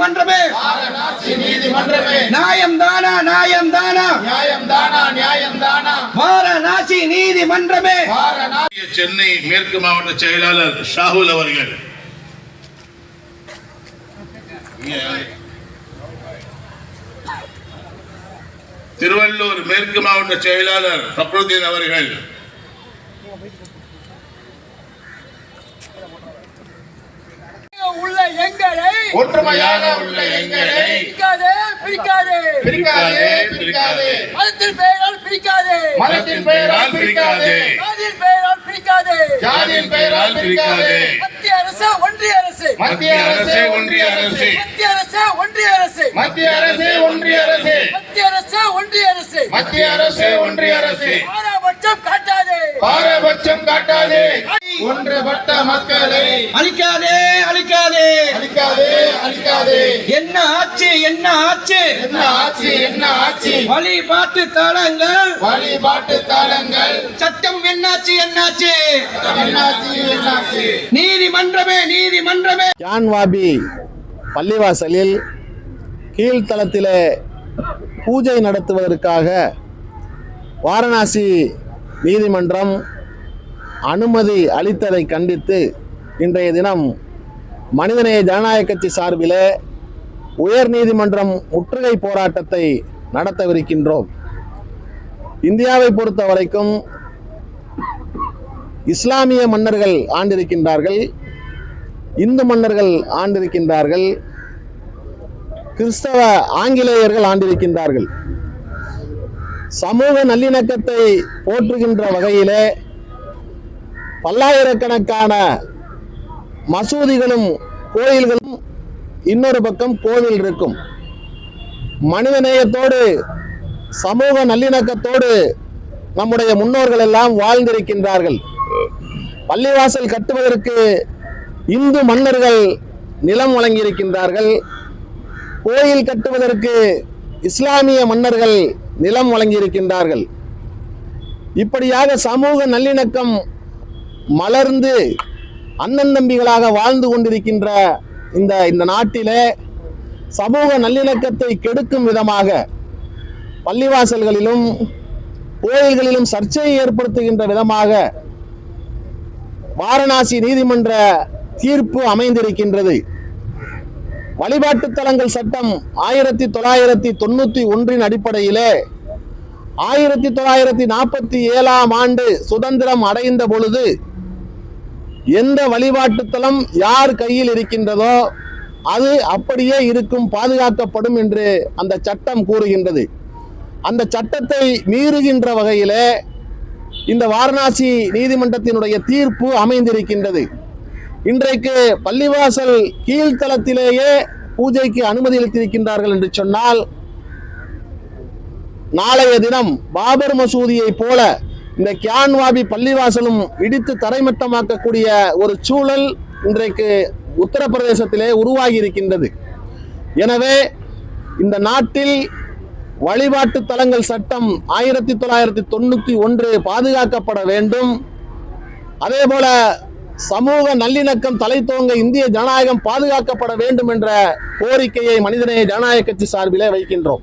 நீதிமன்றமே. நியாயம் தானா நியாயம் தானா நியாயம் தானா நியாயம் தானா வாரணாசி நீதிமன்றமே சென்னை மேற்கு மாவட்ட செயலாளர் ஷாகுல் அவர்கள். திருவள்ளூர் மேற்கு மாவட்ட செயலாளர் சப்ருதீன் அவர்கள். ஒற்றுமையாக உள்ள எங்களை பிரிக்காதே பிரிக்காதே. பிரிக்காதே பிரிக்காதே மதத்தின் பெயரால் பிரிக்காதே. மதத்தின் பெயரால் பிரிக்காதே. ஜாதியின் பெயரால் பிரிக்காதே. ஜாதியின் பெயரால் பிரிக்காதே. மத்திய அரசு ஒன்றிய அரசு. மத்திய அரசே. ஒன்றிய அரசே. மத்திய அரசு ஒன்றிய அரசு. மத்திய அரசே ஒன்றிய அரசே. மத்திய அரசு ஒன்றிய அரசு. மத்திய அரசே ஒன்றிய அரசே. பாராபட்சம் காட்டாதே. பாரபட்சம் காட்டாதே. ஒன்றுபட்ட மக்களை அழிக்காதே அழிக்காதே. அழிக்காதே அழிக்காதே. என்ன ஆச்சு என்ன ஆச்சு? என்ன ஆட்சி என்ன ஆட்சி வழிபாட்டு தலங்கள். வழிபாட்டு தாளங்கள் சட்டம் என்னாச்சு என்னாச்சு? என்னாச்சு என்னாச்சு? நீதிமன்றமே நீதிமன்றமே. யான்வாபி பள்ளிவாசலில் கீழ்த்தளத்திலே பூஜை நடத்துவதற்காக வாரணாசி நீதிமன்றம் அனுமதி அளித்ததை கண்டித்து இன்றைய தினம் மனிதநேய ஜனநாயக கட்சி சார்பிலே உயர் நீதிமன்றம் முற்றுகை போராட்டத்தை நடத்தவிருக்கின்றோம். இந்தியாவை பொறுத்த வரைக்கும் இஸ்லாமிய மன்னர்கள் ஆண்டிருக்கின்றார்கள் இந்து மன்னர்கள் ஆண்டிருக்கின்றார்கள் கிறிஸ்தவ ஆங்கிலேயர்கள் ஆண்டிருக்கின்றார்கள். சமூக நல்லிணக்கத்தை போற்றுகின்ற வகையிலே பல்லாயிரக்கணக்கான மசூதிகளும் கோயில்களும் இன்னொரு பக்கம் கோவில் இருக்கும் மனிதநேயத்தோடு சமூக நல்லிணக்கத்தோடு நம்முடைய முன்னோர்கள் எல்லாம் வாழ்ந்திருக்கின்றார்கள். பள்ளிவாசல் கட்டுவதற்கு இந்து மன்னர்கள் நிலம் வழங்கியிருக்கின்றார்கள். கோயில் கட்டுவதற்கு இஸ்லாமிய மன்னர்கள் நிலம் வழங்கியிருக்கின்றார்கள். இப்படியாக சமூக நல்லிணக்கம் மலர்ந்து அண்ணன் தம்பிகளாக வாழ்ந்து கொண்டிருக்கின்ற இந்த இந்த நாட்டிலே சமூக நல்லிணக்கத்தை கெடுக்கும் விதமாக பள்ளிவாசல்களிலும் கோயில்களிலும் சர்ச்சையை ஏற்படுத்துகின்ற விதமாக வாரணாசி நீதிமன்ற தீர்ப்பு அமைந்திருக்கின்றது. வழிபாட்டு தலங்கள் சட்டம் ஆயிரத்தி தொள்ளாயிரத்தி தொண்ணூத்தி ஒன்றின் அடிப்படையிலே ஆயிரத்தி தொள்ளாயிரத்தி நாற்பத்தி ஏழாம் ஆண்டு சுதந்திரம் அடைந்த பொழுது எந்த வழிபாட்டுத்தலம் யார் கையில் இருக்கின்றதோ அது அப்படியே இருக்கும் பாதுகாக்கப்படும் என்று அந்த சட்டம் கூறுகின்றது. அந்த சட்டத்தை மீறுகின்ற வகையிலே இந்த வாரணாசி நீதிமன்றத்தினுடைய தீர்ப்பு அமைந்திருக்கின்றது. இன்றைக்கு பள்ளிவாசல் கீழ்த்தளத்திலேயே பூஜைக்கு அனுமதி அளித்திருக்கின்றார்கள் என்று சொன்னால் நாளைய தினம் பாபர் மசூதியை போல இந்த கியான்வாபி பள்ளிவாசலும் இடித்து தரைமட்டமாக்கக்கூடிய ஒரு சூழல் இன்றைக்கு உத்தரப்பிரதேசத்திலே உருவாகி இருக்கின்றது எனவே இந்த நாட்டில் வழிபாட்டு தலங்கள் சட்டம் ஆயிரத்தி தொள்ளாயிரத்தி தொண்ணூத்தி ஒன்று பாதுகாக்கப்பட வேண்டும். அதே போல சமூக நல்லிணக்கம் தலைத்தோங்க இந்திய ஜனநாயகம் பாதுகாக்கப்பட வேண்டும் என்ற கோரிக்கையை மனிதநேய ஜனநாயக கட்சி சார்பிலே வைக்கின்றோம்.